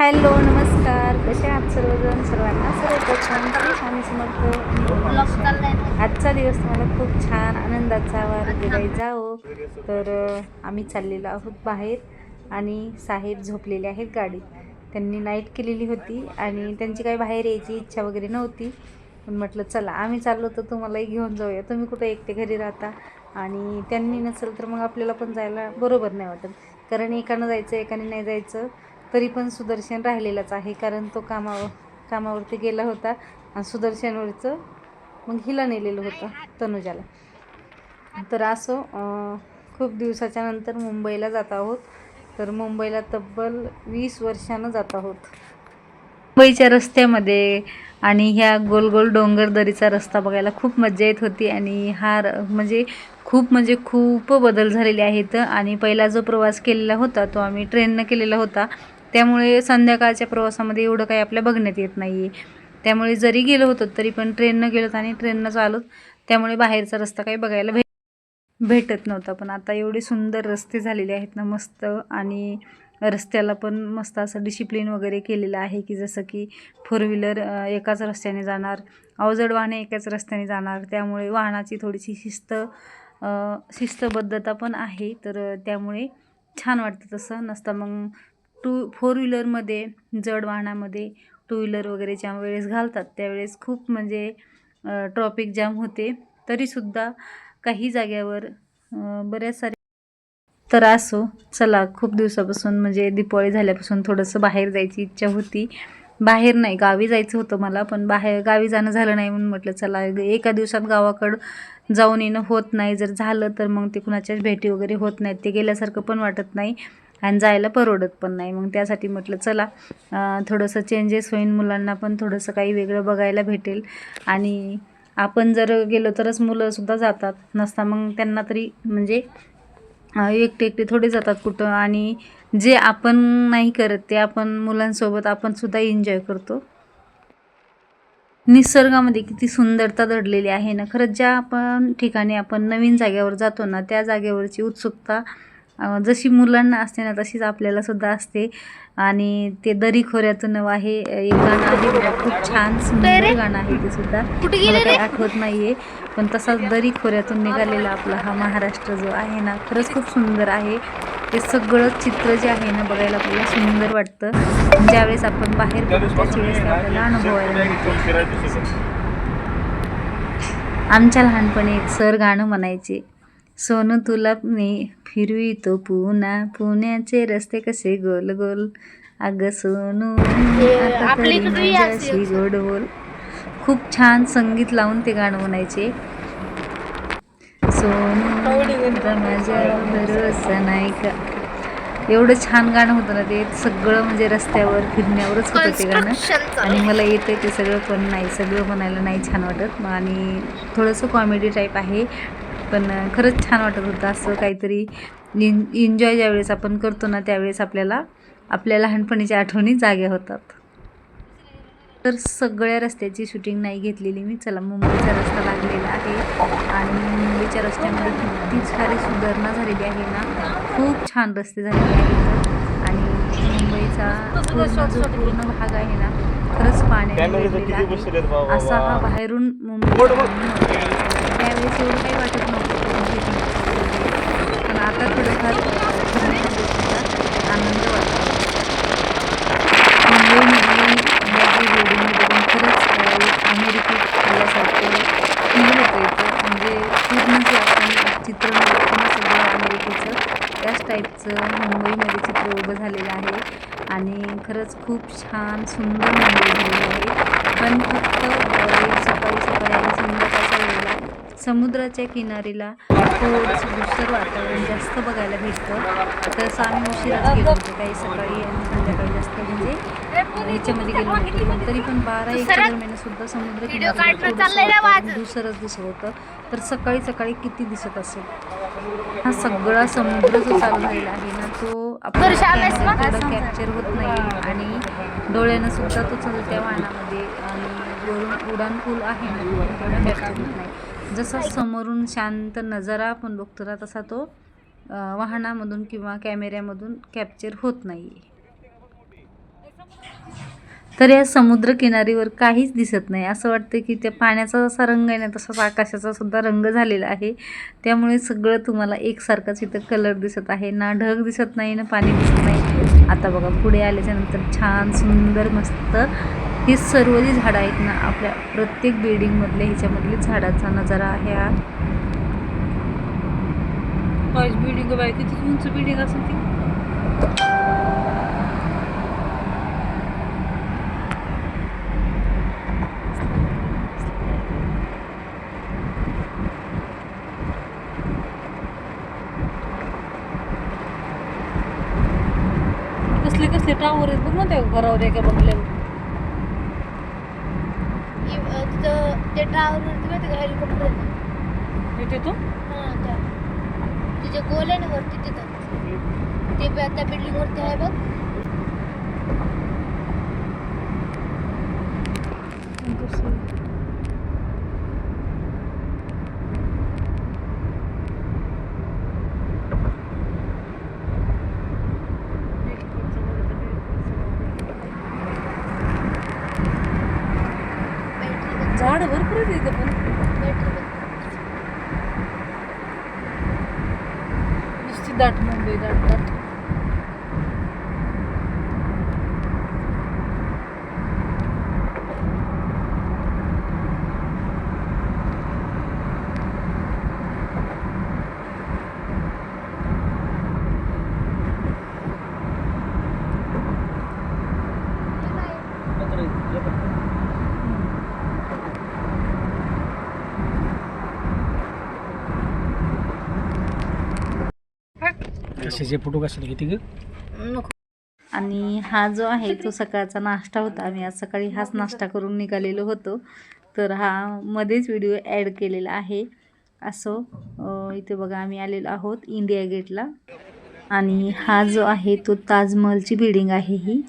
Hello नमस्कार. कसे आहात सर्वजण? सर्वांना सर्व छान. स्वामी समर्थ आजचा दिवस तुम्हाला खूप छान आनंदाचा वारगेलाई जाओ हो. तर आम्ही चाललेलो आहोत बाहेर आणि साहेब झोपलेले आहेत गाडीत. त्यांनी नाईट केलेली होती आणि त्यांची काही बाहेर यायची इच्छा वगैरे नव्हती. पण म्हटलं चला आम्ही चाललो तर तुम्हालाही घेऊन जाऊया. तुम्ही कुठं एकटे घरी राहता? आणि त्यांनी नसेल तर मग आपल्याला पण जायला बरोबर नाही वाटत. कारण एकानं जायचं एकाने नाही जायचं. तरी पण सुदर्शन राहिलेलाच आहे कारण तो कामावर कामावरती गेला होता आणि सुदर्शनवरचं मग हिला नेलेलं होतं तनुजाला. तर असो खूप दिवसाच्या नंतर मुंबईला जात आहोत. तर मुंबईला तब्बल वीस वर्षानं जात आहोत. मुंबईच्या रस्त्यामध्ये आणि ह्या गोल गोल डोंगर दरीचा रस्ता बघायला खूप मजा येत होती आणि हा म्हणजे खूप म्हणजे खूप बदल झालेले आहेत. आणि पहिला जो प्रवास केलेला होता तो आम्ही ट्रेननं केलेला होता. त्यामुळे संध्याकाळच्या प्रवासामध्ये एवढं काही आपल्या बघण्यात येत नाही आहे त्यामुळे जरी गेलो होतो तरी पण ट्रेननं गेलोत आणि ट्रेननं चालत त्यामुळे बाहेरचा रस्ता काही बघायला भेट भेटत नव्हता. पण आता एवढे सुंदर रस्ते झालेले आहेत ना मस्त. आणि रस्त्याला पण मस्त असं डिसिप्लिन वगैरे केलेलं आहे की जसं की फोर व्हीलर एकाच रस्त्याने जाणार अवजड वाहने एकाच रस्त्याने जाणार. त्यामुळे वाहनाची थोडीशी शिस्त शिस्तबद्धता पण आहे. तर त्यामुळे छान वाटतं तसं. नसता मग टू फोर व्हीलरमध्ये जड वाहनामध्ये टू व्हीलर वगैरे ज्या वेळेस घालतात त्यावेळेस खूप म्हणजे ट्रॉफिक जाम होते. तरीसुद्धा काही जाग्यावर बऱ्याच सारे तर असो चला खूप दिवसापासून म्हणजे दिपाळी झाल्यापासून थोडंसं बाहेर जायची इच्छा होती. बाहेर नाही गावी जायचं होतं मला पण बाहेर गावी जाणं झालं नाही म्हणून म्हटलं चला एका दिवसात गावाकडं जाऊन येणं होत नाही. जर झालं तर मग ते कुणाच्याच भेटी वगैरे होत नाहीत. ते गेल्यासारखं पण वाटत नाही. आणि जायला परवडत पण नाही. मग त्यासाठी म्हटलं चला थोडंसं चेंजेस होईन मुलांना पण थोडंसं काही वेगळं बघायला भेटेल. आणि आपण जर गेलो तरच मुलंसुद्धा जातात. नसता मग त्यांना तरी म्हणजे एकटे एकटे थोडे जातात कुठं. आणि जे आपण नाही करत ते आपण मुलांसोबत आपणसुद्धा एन्जॉय करतो. निसर्गामध्ये किती सुंदरता दडलेली आहे ना. खरंच ज्या आपण ठिकाणी आपण नवीन जागेवर जातो ना त्या जागेवरची उत्सुकता जशी मुलांना असते ना तशीच आपल्याला सुद्धा असते. आणि ते दरी खोऱ्यातून नवं आहे एक गाणं आहे बघा, खूप छान सुंदर गाणं आहे ते सुद्धा. मला काही आठवत नाहीये पण तसाच दरी खोऱ्यातून निघालेला आपला हा महाराष्ट्र जो आहे ना खरंच खूप सुंदर आहे. ते सगळं चित्र जे आहे ना बघायला आपल्याला सुंदर वाटतं. ज्यावेळेस आपण बाहेर त्याच वेळेस आपल्याला अनुभवायला मिळतं. आमच्या लहानपणी एक सर गाणं म्हणायचे सोनू तुला मी फिरवितो पुणा पुण्याचे रस्ते कसे? गोल गोल. अग सोनू माझ्याशी गोड बोल. खूप छान संगीत लावून ते गाणं म्हणायचे. सोनू माझ्यावर भरोसा नाही का? एवढं छान गाणं होतं ना ते. सगळं म्हणजे रस्त्यावर फिरण्यावरच होतं ते गाणं. आणि मला येतं ते सगळं पण नाही सगळं म्हणायला नाही छान वाटत. आणि थोडंसं कॉमेडी टाईप आहे. पण खरंच छान वाटत होतं असं काहीतरी इन एन्जॉय ज्यावेळेस आपण करतो ना त्यावेळेस आपल्याला आपल्या लहानपणीच्या आठवणी जाग्या होतात. तर सगळ्या रस्त्याची शूटिंग नाही घेतलेली मी. चला मुंबईचा रस्ता लागलेला आहे. आणि मुंबईच्या रस्त्यामध्ये किती सारी सुधारणा झालेली आहे ना खूप छान रस्ते झालेले आहेत. आणि मुंबईचा पूर्ण जो पूर्ण भाग आहे ना खरंच पाण्याने वेढलेला आहे. असा हा बाहेरून मुंबई त्यावेळेस एवढं काही वाटत नव्हतं. पण आता थोडंफार आनंद वाटतो. मुंबईमधली मोठी बिल्डिंग बघून खरंच अमेरिकेत आल्यासारखं फील होतं इथं. म्हणजे पूर्ण जे आपण चित्र सगळं अमेरिकेचं त्याच टाईपचं मुंबईमध्ये चित्र उभं झालेलं आहे. आणि खरंच खूप छान सुंदर मुंबई झालेली आहे. पण फक्त सकाळी सकाळी आणि संध्याकाळच्या वेळेला समुद्राच्या किनारीला थोडंसं दुसरं वातावरण जास्त बघायला भेटतं. तसं आम्ही उशिराच गेलो होतो काही सकाळी आणि संध्याकाळी जास्त म्हणजे. ह्याच्यामध्ये गेलो नव्हतो पण तरी पण बारा एक दरम्यान सुद्धा समुद्र वातावरण दुसरंच दिसत होतं. तर सकाळी सकाळी किती दिसत असेल? हा सगळा समुद्र जो चालू झालेला आहे ना तो आपल्याला कॅप्चर होत नाही आणि डोळ्यानं सुद्धा तो चलत्या वाहनामध्ये आणि उडान पूल आहे. ना तो तेवढा कॅप्चर होत नाही. जसा समोरून शांत नजारा आपण बघतो ना तसा तो वाहनामधून किंवा कॅमेऱ्यामधून कॅप्चर होत नाही तर या समुद्रकिनारीवर काहीच दिसत नाही. असं वाटतं की त्या पाण्याचा जसा रंग आहे ना तसाच आकाशाचा सुद्धा रंग झालेला आहे. त्यामुळे सगळं तुम्हाला एकसारखंच इथं कलर दिसत आहे. ना ढग दिसत नाही ना पाणी दिसत नाही. आता बघा पुढे आल्याच्यानंतर छान सुंदर मस्त ही सर्व जी झाडं आहेत ना आपल्या प्रत्येक बिल्डिंगमधल्या ह्याच्यामधली झाडाचा नजारा आहे हा. बिल्डिंग बाय किती उंच बिल्डिंग असेल ती कसले कसले टावर बघ ना त्या घरावर एका बंगल्यावर ते ट्रॅव्हलवरती माहिती का हेलिकॉप्टर इथे तो हां त्या तिचे गोल आहे ना वरती तिथं. ते ब- त्या बिल्डिंग वरती आहे बघ बॅटरी झाड भरपूर आहेत इथं पण बॅटरी नुसती दाट मुंबई दाट दाट कशाचे फोटो कशाला किती ग? आणि हा जो आहे तो सकाळचा नाश्ता होता. आम्ही आज सकाळी हाच नाश्ता करून निघालेलो होतो. तर हा मध्येच व्हिडिओ ॲड केलेला आहे. असो इथे बघा आम्ही आलेलो आहोत इंडिया गेटला. आणि हा जो आहे तो ताजमहलची बिल्डिंग आहे ही.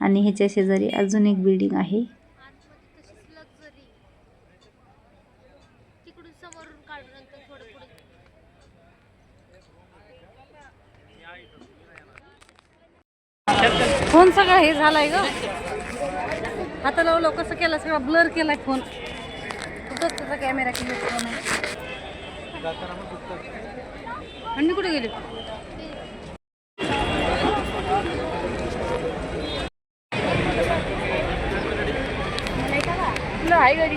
आणि ह्याच्या शेजारी अजून एक बिल्डिंग आहे आतमध्ये तशीच लक्झरी तिकडून समोरून काढून नंतर थोडं पुढे फोन सगळा हे झालाय ग. आता लावलं कसं केलं सगळं ब्लर केलाय फोन. कुठंच त्याचा कॅमेरा केला फोन आहे. आणि कुठे गेली? आई गाडी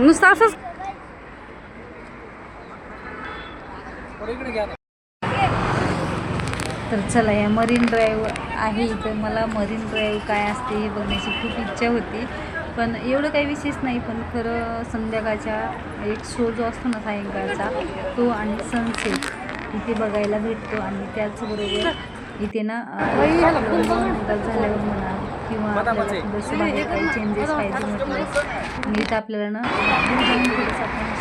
नुसतं असंच तर चला या मरीन ड्राईव्ह आहे इथं. मला मरीन ड्राईव्ह काय असते हे बघण्याची खूप इच्छा होती. पण एवढं काही विशेष नाही पण खरं संध्याकाळच्या एक शो जो असतो ना सायंकाळचा तो आणि सनसेट इथे बघायला भेटतो. आणि त्याचबरोबर इथे ना झाल्यावर म्हणा किंवा आपल्याला काही चेंजेस पाहिजे म्हटलं आणि इथं आपल्याला ना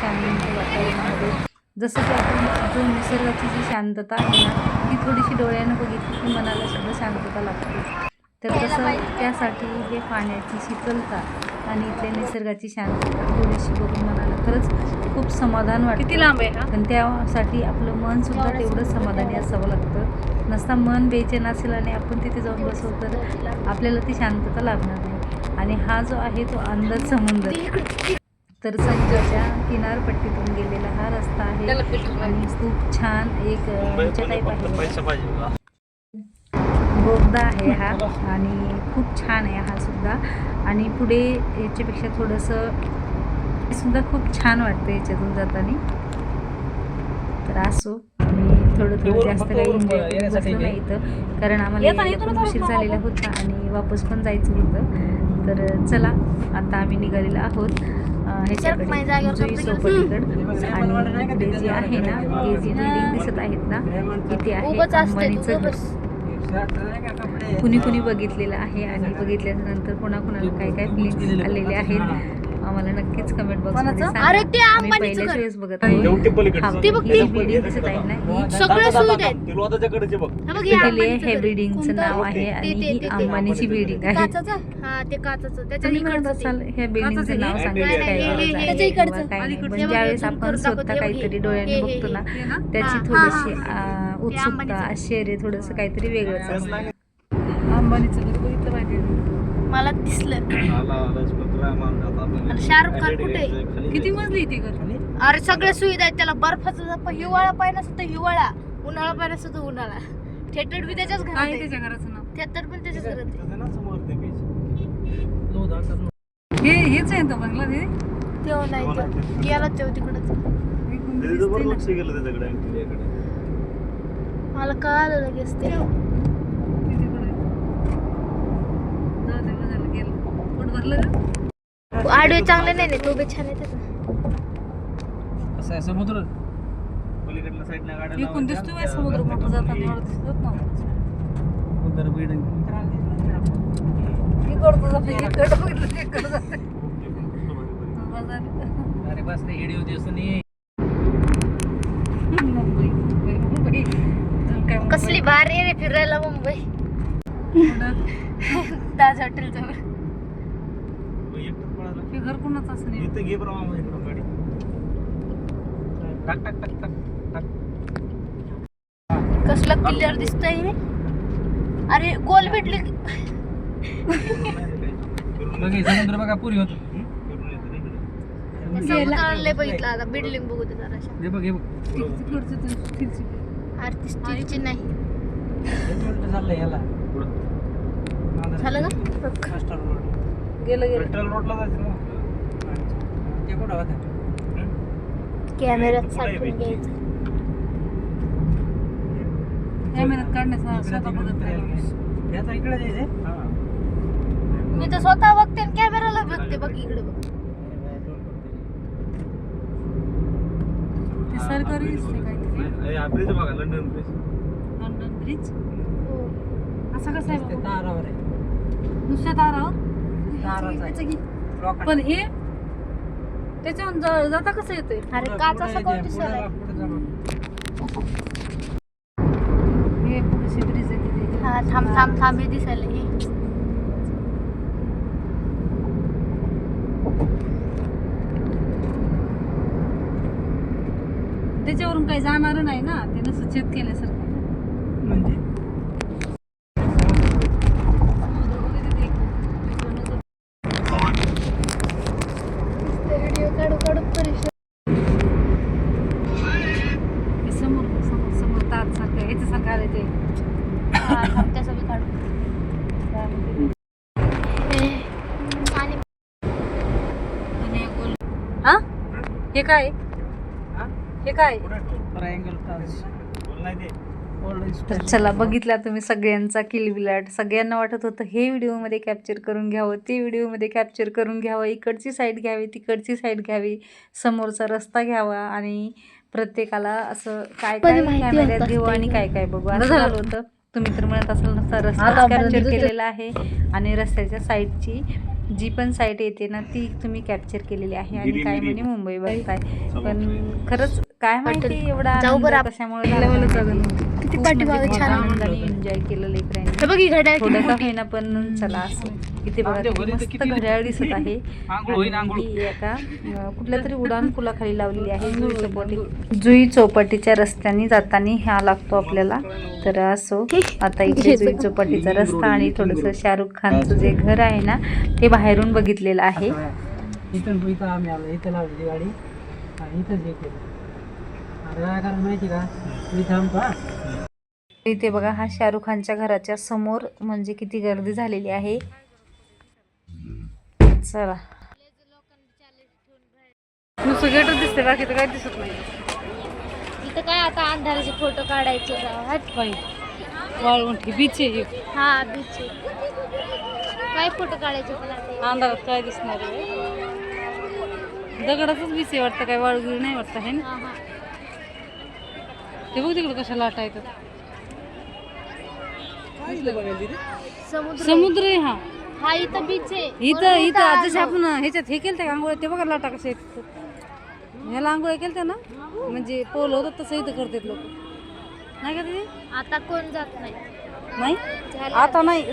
शांत वातावरणामध्ये जसं की आपण जो निसर्गाची जी शांतता आहे ना ती थोडीशी डोळ्यानं बघितली की मनाला सुद्धा शांतता लागते. तर तसं त्यासाठी हे पाण्याची शीतलता आणि इथल्या निसर्गाची शांतता थोडीशी बघून मनाला खरंच खूप समाधान वाटतं. किती लांब आहे पण त्यासाठी आपलं मन सुद्धा तेवढं समाधानी असावं लागतं. नसता मन बेचैन असेल आणि आपण तिथे जाऊन बसवू तर आपल्याला ती शांतता लाभणार नाही. आणि हा जो आहे तो अंदर समुद्र. तर समुद्राच्या किनारपट्टीतून गेलेला हा रस्ता आहे आणि खूप छान एक टाईप आहे. बोगदा आहे हा. आणि खूप छान आहे हा सुद्धा. आणि पुढे याच्यापेक्षा थोडंसं सुद्धा खूप छान वाटतं याच्यातून जाताना. तर असो आणि थोडं थोडं जास्त काही एन्जॉय बसलं नाही इथं. कारण आम्हाला उशीर झालेला होता आणि वापस पण जायचं होतं. तर चला आता आम्ही निघालेलो आहोत. ह्याच्याकडे आणि पुढे जे आहे ना हे जी बिल्डिंग दिसत आहेत ना इथे आहे तू घर. बस कुणी कुणी बघितलेलं आहे आणि बघितल्यानंतर कोणाकोणाला काय काय फिलिंग्स आलेले आहेत आम्हाला नक्कीच कमेंट. वेळेस बघत आहे ही हे हे हे. बिल्डिंगचं? नाव आहे आणि ही अंबानीची बिल्डिंग आहे. हा बिल्डिंगचं नाव सांगायचं ज्यावेळेस आपण स्वतः काहीतरी डोळ्यांनी बघतो ना? त्याची थोडीशी उत्सुकता. आश्चर्य थोडंसं काहीतरी वेगळंच असतं. अंबानीचं घर बघितलं पाहिजे मला दिसलं शाहरुख खान कुठे किती. मजली ती घर अरे सगळ्या सुविधा आहेत त्याला बर्फाचा जप हिवाळा पाहिजे सुद्धा हिवाळा उन्हाळा पाहिजे सुद्धा उन्हाळा थिएटर बी त्याच्याच घरात आहे. त्याच्या घराचं नाव थिएटर पण त्याच्याच घरात आहे. हे हेच आहे तो बंगला ते तेव्हा नाही तर. गेला तेव्हा तिकडच ते तिथं बरं लक्ष गेलं त्याच्याकडे. मला कळालं लगेच ते आडवे चांगले नाही नाही तो बी छान येते कसं आहे समुद्र. पलीकडल्या साईडला गाड्या इकडून बाई समुद्र मोठं दिसत इकडचं जातं, इकडं बघितलं की इकडं जातं. अरे बस ते नाही मुंबई मुंबई मुंबई काय मुंबई? कसली भारी आहे रे फिरायला मुंबई. ताज हॉटेल जवळ घर कोणाचं असं नाही? इथं घे बरं मामा इकडं गाडी. टाक टाक टाक टाक टाक. कसला क्लिअर दिसतंय रे अरे गोल भेटले. बघ समुद्र बघा पुरी होत. समुद्राला बघितलं आता बिल्डिंग बघू दे जराशा. हे बघ हे बघ. आरती स्टीलची नाही. चाललंय याला. झालं रोड गेलं गेलं. पेट्रोल रोडला जायचं ना? ते कुठं होतं कॅमेऱ्यात साठवून घ्यायचं कॅमेऱ्यात काढण्याचा स्वतः बघत राहिलो. याचा इकडे जायचंय हा. मी तर स्वतः बघते आणि कॅमेराला बघते. बघ इकडे बघ. ते सरकारी दिसते काहीतरी. नाही, हा. ब्रिज बघा लंडन ब्रिज ब्रिज हो. असं कसं आहे बाबा? तारावर आहे. नुसत्या तारावर ताराचं आहे. Rocket. पण हे त्याच्यावर ज- जाता कसं येतंय? अरे पुढं- काच पुढं असं येते, कोण पुढं दिसायला जा, पुढं जा मग. हे पुढची ब्रिज आहे तिथे. हा थांब थांब थांब हे दिसायला हे त्याच्यावरून काही जाणार नाही ना? ते नुसतं छेद केल्यासारखं आहे ना. म्हणजे समुद्र बघितलं ते इकडून जो- व्हिडिओ काढू काढू परिश्रम हे समोर समोर समोर ताज सारखं ह्याच्यासारखं आलं ते हा थांब त्याचं बी काढू हे, आणि आणि एक गोल हा हे काय? हा? हे काय? तर चला बघितला तुम्ही सगळ्यांचा किलबिलाट सगळ्यांना वाटत होतं हे व्हिडिओमध्ये कॅप्चर करून घ्यावं ते व्हिडिओमध्ये कॅप्चर करून घ्यावं इकडची साईड घ्यावी तिकडची साईड घ्यावी समोरचा रस्ता घ्यावा आणि प्रत्येकाला असं काय काय माहिती कॅमेऱ्यात घेऊ आणि. काय काय बघू. असं झालं होतं. तुम्ही तर म्हणत असाल नुसता रस्ता कॅप्चर म्हणजे केलेला आहे आणि रस्त्याच्या साईडची जी पण साईड येते ना ती तुम्ही कॅप्चर केलेली आहे आणि काय. म्हणे मुंबई बघताय. पण खरंच काय माहिती एवढा. कशामुळे झाला? किती पाठीमागे छान आनंदाने एन्जॉय केलं लेकरांनी. हे बघ ही घड्याळ थोडं किती का. होईना पण चला असं. इथे बघा किती तर मस्त घड्याळ दिसत आहे. ही एका कुठल्या तरी उडान पुलाखाली लावलेली आहे जुई चौपाटी. जुई चौपाटीच्या रस्त्याने जाताना ह्या लागतो आपल्याला. तर असो आता इथे जुई चौपाटीचा रस्ता आणि थोडस शाहरुख खानचं जे घर आहे ना ते बाहेरून बघितलेलं आहे. इथून इथं आम्ही आलो इथं लावली गाडी. आणि इथंच हे केलं. आता काय कारण माहिती का? मी हा. इथे बघा हा शाहरुख खानच्या घराच्या समोर म्हणजे किती गर्दी झालेली आहे. चला. नुसतं गेटच दिसते बाकी तर काय दिसत नाही. इथं काय आता अंधाराचे फोटो काढायचे राहत बाई वाळवंटी बीच आहे हा. बीच काय फोटो काढायचे? अंधारात काय दिसणार आहे? बीच आहे वाटतं काय वाळगिरी नाही वाटतं आहे ना? ते बघ तिकडे कशा लाटा येतात. समुद्र. समुद्र आहे हा. हा इथं बीच आहे. इथं इथं जसे आपण ह्याच्यात हे केलं आंघोळ? ते बघा लाटा येतात ह्याला आंघोळ केलं ना? म्हणजे पोल होतं तसं इथं करतात लोक. नाही का ते आता कोण जात नाही. नाही. आता नाही.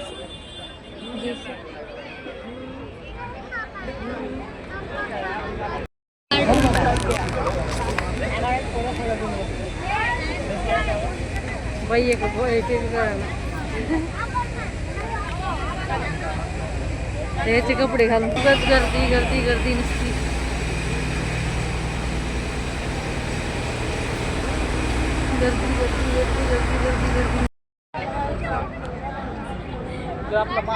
बाई एक एक एक त्याचे कपडे घालून खूपच गर्दी गर्दी गर्दी नुसती. गर्दी गर्दी गर्दी गर्दी गर्दी गर्दी.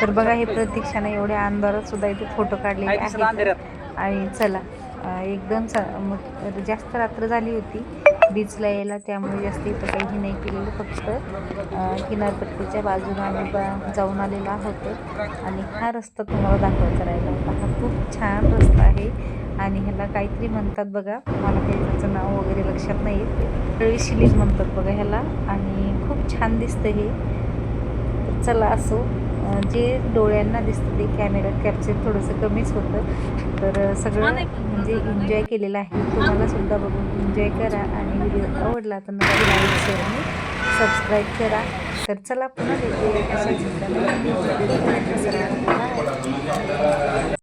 तर बघा हे प्रतीक्षाने एवढ्या अंधारात सुद्धा इथे फोटो काढलेले आहेत. आणि चला एकदम जास्त रात्र झाली होती. बीचला यायला त्यामुळे जास्त इथं काही नाही केलेलं फक्त किनारपट्टीच्या बाजूला आम्ही बा- जाऊन आलेला होतो आणि हा रस्ता तुम्हाला दाखवायचा राहिला होता. हा खूप छान रस्ता आहे. आणि ह्याला काहीतरी म्हणतात बघा. मला काही त्याचं नाव वगैरे लक्षात नाही येत शिलीज म्हणतात बघा ह्याला. आणि खूप छान दिसतं हे. चला असो. जे डोळ्यांना दिसतं ते कॅमेरा कॅप्चर थोडंसं कमीच होतं. तर सगळं म्हणजे एन्जॉय केलेलं आहे. तुम्हाला सुद्धा बघून एन्जॉय करा आणि व्हिडिओ आवडला तर नक्की लाईक शेअर आणि सबस्क्राईब करा. तर चला पुन्हा भेटूया